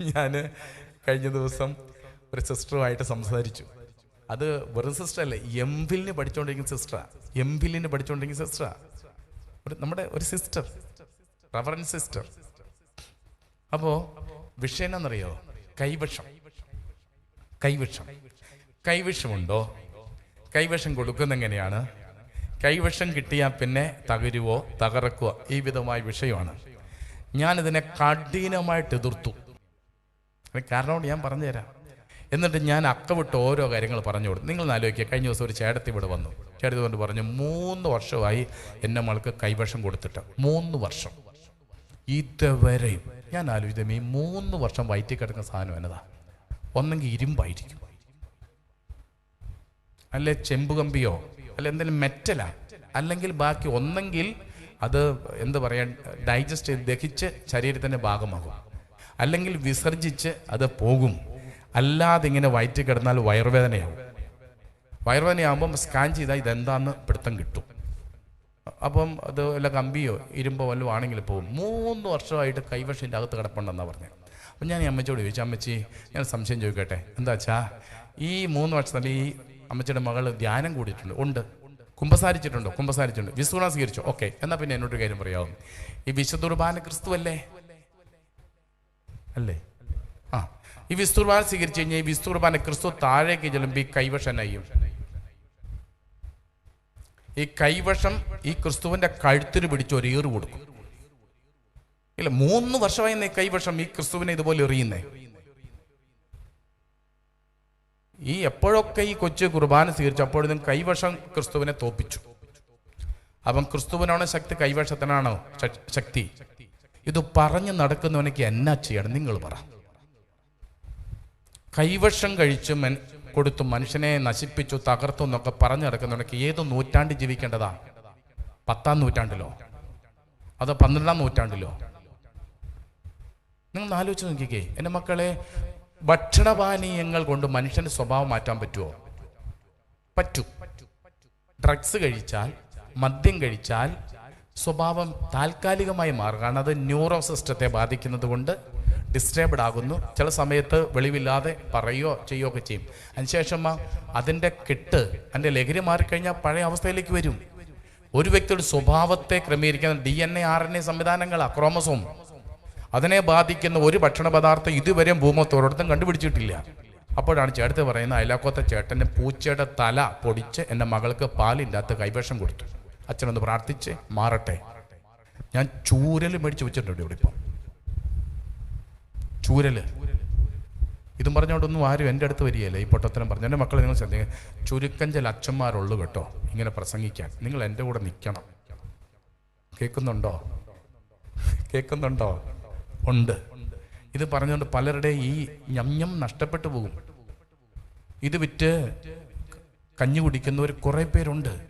ഞാൻ കഴിഞ്ഞ ദിവസം ഒരു സിസ്റ്ററുമായിട്ട് സംസാരിച്ചു. അത് വെറും സിസ്റ്റർ അല്ലേ എം ഫിലിന് പഠിച്ചുകൊണ്ടിരിക്കുന്ന സിസ്റ്ററാ. എം ഫിലിന് പഠിച്ചുകൊണ്ടിരിക്കുന്ന സിസ്റ്ററാ. ഒരു നമ്മുടെ ഒരു സിസ്റ്റർ റവറൻ സിസ്റ്റർ. അപ്പോ വിഷയം എന്നാണെന്നറിയോ കൈവശം. കൈവശം. കൈവശമുണ്ടോ? കൈവശം കൊടുക്കുന്ന എങ്ങനെയാണ് കൈവശം കിട്ടിയാൽ പിന്നെ തകരുവോ തകർക്കുവോ? ഈ വിധമായ വിഷയമാണ്. ഞാനിതിനെ കഠിനമായിട്ട് എതിർത്തു കാരണം ഞാൻ പറഞ്ഞുതരാം. എന്നിട്ട് ഞാൻ അക്കവിട്ട് ഓരോ കാര്യങ്ങൾ പറഞ്ഞു കൊടുത്തു. നിങ്ങൾ ആലോചിക്കുക. കഴിഞ്ഞ ദിവസം ഒരു ചേട്ടത്തി ഇവിടെ വന്നു. ചേട്ടത്തി കൊണ്ട് പറഞ്ഞു മൂന്ന് വർഷമായി എന്റെ മൾക്ക് കൈവശം കൊടുത്തിട്ട്. മൂന്ന് വർഷം. ഇതുവരെയും ഞാൻ ആലോചിച്ചത് ഈ മൂന്ന് വർഷം വയറ്റി കിടക്കുന്ന സാധനം എന്നതാ? ഒന്നെങ്കിൽ ഇരുമ്പായിരിക്കും. അല്ലെ ചെമ്പുകമ്പിയോ അല്ല എന്തെങ്കിലും മെറ്റലാ? അല്ലെങ്കിൽ ബാക്കി ഒന്നെങ്കിൽ അത് എന്താ പറയാൻ ഡൈജസ്റ്റ് ദഹിച്ച് ശരീരത്തിന്റെ ഭാഗമാകും. അല്ലെങ്കിൽ വിസർജിച്ച് അത് പോകും. അല്ലാതെ ഇങ്ങനെ വയറ്റി കിടന്നാൽ വയറുവേദനയാവും. വയറുവേദനയാകുമ്പം സ്കാൻ ചെയ്താൽ ഇതെന്താന്ന് പിടുത്തം കിട്ടും. അപ്പം അത് വല്ല കമ്പിയോ ഇരുമ്പോ വല്ലതും ആണെങ്കിൽ പോകും മൂന്ന് വർഷമായിട്ട് കൈവശിന്റെ അകത്ത് കിടപ്പുണ്ടെന്നാണ് പറഞ്ഞത് അപ്പം ഞാൻ ഈ അമ്മച്ചോട് ചോദിച്ചു അമ്മച്ചി ഞാൻ സംശയം ചോദിക്കട്ടെ. എന്താ വെച്ചാ ഈ മൂന്ന് വർഷത്തിൽ ഈ അമ്മച്ചിയുടെ മകൾ ധ്യാനം കൂടിയിട്ടുണ്ട്. ഉണ്ട്. കുമ്പസാരിച്ചിട്ടുണ്ടോ? കുമ്പസാരിച്ചിട്ടുണ്ട്. വിശ്വനാ സ്വീകരിച്ചു? ഓക്കെ. എന്നാൽ പിന്നെ എന്നോട് കാര്യം പറയാവും? ഈ വിശുദ്ധുർബാന ക്രിസ്തു അല്ലേ? അല്ലേ? ആ. ഈ വിസ്തുർബാൻ സ്വീകരിച്ചു കഴിഞ്ഞാൽ ഈ വിസ്തുർബാന ക്രിസ്തു താഴേക്ക് ചെല്ലുമ്പോൾ ഈ കൈവശനായും ഈ കൈവശം ഈ ക്രിസ്തുവിന്റെ കഴുത്തിന് പിടിച്ച് ഒരു ഏറ് കൊടുക്കും. ഇല്ല മൂന്ന് വർഷമായി ഈ കൈവശം ഈ ക്രിസ്തുവിനെ ഇതുപോലെ എറിയുന്നേ? ഈ എപ്പോഴൊക്കെ ഈ കൊച്ചു കുർബാന സ്വീകരിച്ചു അപ്പോഴും കൈവശം ക്രിസ്തുവിനെ തോപ്പിച്ചു. അപ്പം ക്രിസ്തുവിനാണോ ശക്തി കൈവശത്തിനാണോ ശക്തി? ഇത് പറഞ്ഞു നടക്കുന്നവനക്ക് എന്നാ ചെയ്യണം? നിങ്ങൾ പറ. കൈവശം കഴിച്ച് മൻ കൊടുത്തു മനുഷ്യനെ നശിപ്പിച്ചു തകർത്തു എന്നൊക്കെ പറഞ്ഞു നടക്കുന്നവനക്ക് ഏത് നൂറ്റാണ്ട് ജീവിക്കേണ്ടതാ? പത്താം നൂറ്റാണ്ടിലോ? അതോ പന്ത്രണ്ടാം നൂറ്റാണ്ടിലോ? നിങ്ങൾ ആലോചിച്ച് നോക്കിക്കേ. എന്റെ മക്കളെ ഭക്ഷണപാനീയങ്ങൾ കൊണ്ട് മനുഷ്യന്റെ സ്വഭാവം മാറ്റാൻ പറ്റുമോ പറ്റും. ഡ്രഗ്സ് കഴിച്ചാൽ മദ്യം കഴിച്ചാൽ സ്വഭാവം താൽക്കാലികമായി മാറും കാരണം അത് ന്യൂറോ സിസ്റ്റത്തെ ബാധിക്കുന്നത് കൊണ്ട് ഡിസ്റ്റേബ്ഡ് ആകുന്നു. ചില സമയത്ത് വെളിവില്ലാതെ പറയുകയോ ചെയ്യുകയോ ഒക്കെ ചെയ്യും. അതിനുശേഷം അതിന്റെ കെട്ട് അതിന്റെ ലഹരി മാറിക്കഴിഞ്ഞാൽ പഴയ അവസ്ഥയിലേക്ക് വരും. ഒരു വ്യക്തിയുടെ സ്വഭാവത്തെ ക്രമീകരിക്കുന്ന D N A R N A സംവിധാനങ്ങളാണ് ക്രോമസോം അതിനെ ബാധിക്കുന്ന ഒരു ഭക്ഷണ പദാർത്ഥം ഇതുവരെ ഭൂമത്തോരോടത്തും കണ്ടുപിടിച്ചിട്ടില്ല. അപ്പോഴാണ് ചേട്ടത്ത് പറയുന്നത് അയലാക്കോത്ത ചേട്ടന്റെ പൂച്ചയുടെ തല പൊടിച്ച് എന്റെ മകൾക്ക് പാലില്ലാത്ത കൈവേഷം കൊടുത്തു. അച്ഛനൊന്ന് പ്രാർത്ഥിച്ച്. മാറട്ടെ. ഞാൻ ചൂരൽ മേടിച്ച് വെച്ചിട്ടുണ്ട് ഇവിടെ ഇപ്പം. ചൂരൽ. ഇതും പറഞ്ഞുകൊണ്ടൊന്നും ആരും എന്റെ അടുത്ത് വരികയല്ല. ഈ പൊട്ടത്തരം പറഞ്ഞു. എന്റെ മക്കളെ നിങ്ങൾ ശ്രദ്ധിക്കുക ചുരുക്കം ചില അച്ഛന്മാരുള്ളൂ കേട്ടോ. ഇങ്ങനെ പ്രസംഗിക്കാൻ. നിങ്ങൾ എന്റെ കൂടെ നിൽക്കണം. കേൾക്കുന്നുണ്ടോ? കേൾക്കുന്നുണ്ടോ? ഉണ്ട്. ഇത് പറഞ്ഞുകൊണ്ട് പലരുടെ ഈ ഞം നഷ്ടപ്പെട്ടു പോകും. ഇത് വിറ്റ് കഞ്ഞി കുടിക്കുന്നവർ കുറേ പേരുണ്ട്.